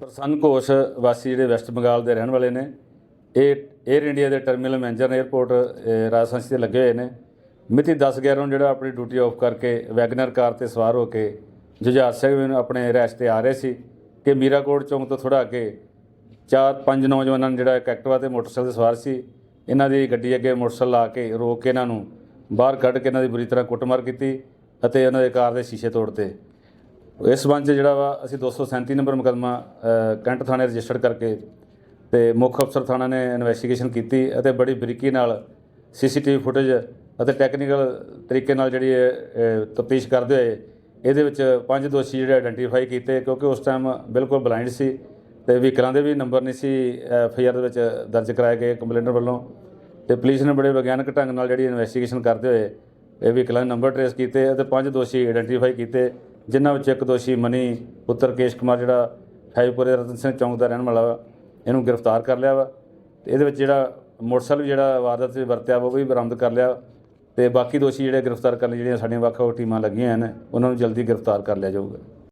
ਪ੍ਰਸੰਨ ਘੋਸ਼ ਵਾਸੀ ਜਿਹੜੇ ਵੈਸਟ ਬੰਗਾਲ ਦੇ ਰਹਿਣ ਵਾਲੇ ਨੇ ਇਹ 에ਅਰ ਇੰਡੀਆ ਦੇ ਟਰਮੀਨਲ ਮੈਨੇਜਰ 에ਅਰਪੋਰਟ ਅ, ਰਾਜਸਥਾਨ 'ਚ ਲੱਗੇ ਹੋਏ ਨੇ। ਮਿਤੀ 10 11 ਨੂੰ ਜਿਹੜਾ ਆਪਣੀ ਡਿਊਟੀ ਆਫ ਕਰਕੇ ਵੈਗਨਰ ਕਾਰ ਤੇ ਸਵਾਰ ਹੋ ਕੇ ਜੁਝਾਰ ਸਿੰਘ ਨੂੰ ਆਪਣੇ ਰੈਸਟ ਤੇ ਆ ਰਹੇ ਸੀ ਕਿ ਮੀਰਾਕੋਟ ਚੌਂਕ ਤੋਂ ਥੋੜਾ ਅੱਗੇ ਚਾਰ ਪੰਜ ਨੌਜਵਾਨਾਂ ਨੇ ਜਿਹੜਾ ਇੱਕ ਐਕਟਿਵਾ ਤੇ ਮੋਟਰਸਾਈਕਲ ਤੇ ਸਵਾਰ ਸੀ। ਇਹਨਾਂ ਦੀ ਗੱਡੀ ਅੱਗੇ ਮੋਟਰਸਾਈਕਲ ਲਾ ਕੇ ਰੋਕ ਕੇ ਇਹਨਾਂ ਨੂੰ ਬਾਹਰ ਕੱਢ ਕੇ ਇਹਨਾਂ ਦੀ ਬੁਰੀ ਤਰ੍ਹਾਂ ਕੁੱਟਮਾਰ ਕੀਤੀ ਅਤੇ ਉਹਨਾਂ ਦੇ ਕਾਰ ਦੇ ਸ਼ੀਸ਼ੇ ਤੋੜਤੇ ਇਸ ਸੰਬੰਧ 'ਚ ਜਿਹੜਾ ਵਾ, ਅਸੀਂ 237 ਨੰਬਰ ਮੁਕੱਦਮਾ ਕੈਂਟ ਥਾਣੇ ਰਜਿਸਟਰ ਕਰਕੇ ਤੇ ਮੁੱਖ ਅਫਸਰ ਥਾਣਾ ਨੇ ਇਨਵੈਸਟੀਗੇਸ਼ਨ ਕੀਤੀ ਅਤੇ ਬੜੀ ਬਰੀਕੀ ਨਾਲ ਸੀਸੀਟੀਵੀ ਫੁਟੇਜ ਅਤੇ ਟੈਕਨੀਕਲ ਤਰੀਕੇ ਨਾਲ ਜਿਹੜੀ ਤਫਤੀਸ਼ ਕਰਦੇ ਹੋਏ ਇਹਦੇ ਵਿੱਚ ਪੰਜ ਦੋਸ਼ੀ ਜਿਹੜੇ ਆਇਡੈਂਟੀਫਾਈ ਕੀਤੇ ਕਿਉਂਕਿ ਉਸ ਟਾਈਮ ਬਿਲਕੁਲ ਬਲਾਈਂਡ ਸੀ ਤੇ ਵਹੀਕਲਾਂ ਦੇ ਵੀ ਨੰਬਰ ਨਹੀਂ ਸੀ ਐਫ ਆਈ ਆਰ ਦੇ ਵਿੱਚ ਦਰਜ ਕਰਾਏ ਗਏ ਕੰਪਲੇਨਰ ਵੱਲੋਂ ਤੇ ਪੁਲਿਸ ਨੇ ਬੜੇ ਵਿਗਿਆਨਕ ਢੰਗ ਨਾਲ ਜਿਹੜੀ ਇਨਵੈਸਟੀਗੇਸ਼ਨ ਕਰਦੇ ਹੋਏ ਇਹ ਵਹੀਕਲਾਂ ਦੇ ਨੰਬਰ ਟਰੇਸ ਕੀਤੇ ਅਤੇ ਪੰਜ ਦੋਸ਼ੀ ਆਇਡੈਂਟੀਫਾਈ ਕੀਤੇ ਜਿਨ੍ਹਾਂ ਵਿੱਚ ਇੱਕ ਦੋਸ਼ੀ ਮਨੀ ਪੁੱਤਰ ਕੇਸ਼ ਕੁਮਾਰ, ਜਿਹੜਾ ਹਾਈਪੁਰੇ ਰਤਨ ਸਿੰਘ ਚੌਂਕ ਦਾ ਰਹਿਣ ਵਾਲਾ ਵਾ, ਇਹਨੂੰ ਗ੍ਰਿਫਤਾਰ ਕਰ ਲਿਆ ਵਾ। ਤੇ ਇਹਦੇ ਵਿੱਚ ਜਿਹੜਾ ਮੋਟਰਸਾਈਕਲ ਵੀ ਜਿਹੜਾ ਵਾਰਦਾਤ 'ਚ ਵਰਤਿਆ ਵਾ, ਉਹ ਵੀ ਬਰਾਮਦ ਕਰ ਲਿਆ। ਤੇ ਬਾਕੀ ਦੋਸ਼ੀ ਜਿਹੜੇ ਗ੍ਰਿਫਤਾਰ ਕਰਨ ਲਈ ਜਿਹੜੀਆਂ ਸਾਡੀਆਂ ਵੱਖ ਵੱਖ ਟੀਮਾਂ ਲੱਗੀਆਂ ਹਨ, ਉਹਨਾਂ ਨੂੰ ਜਲਦੀ ਗ੍ਰਿਫਤਾਰ ਕਰ ਲਿਆ ਜਾਊਗਾ।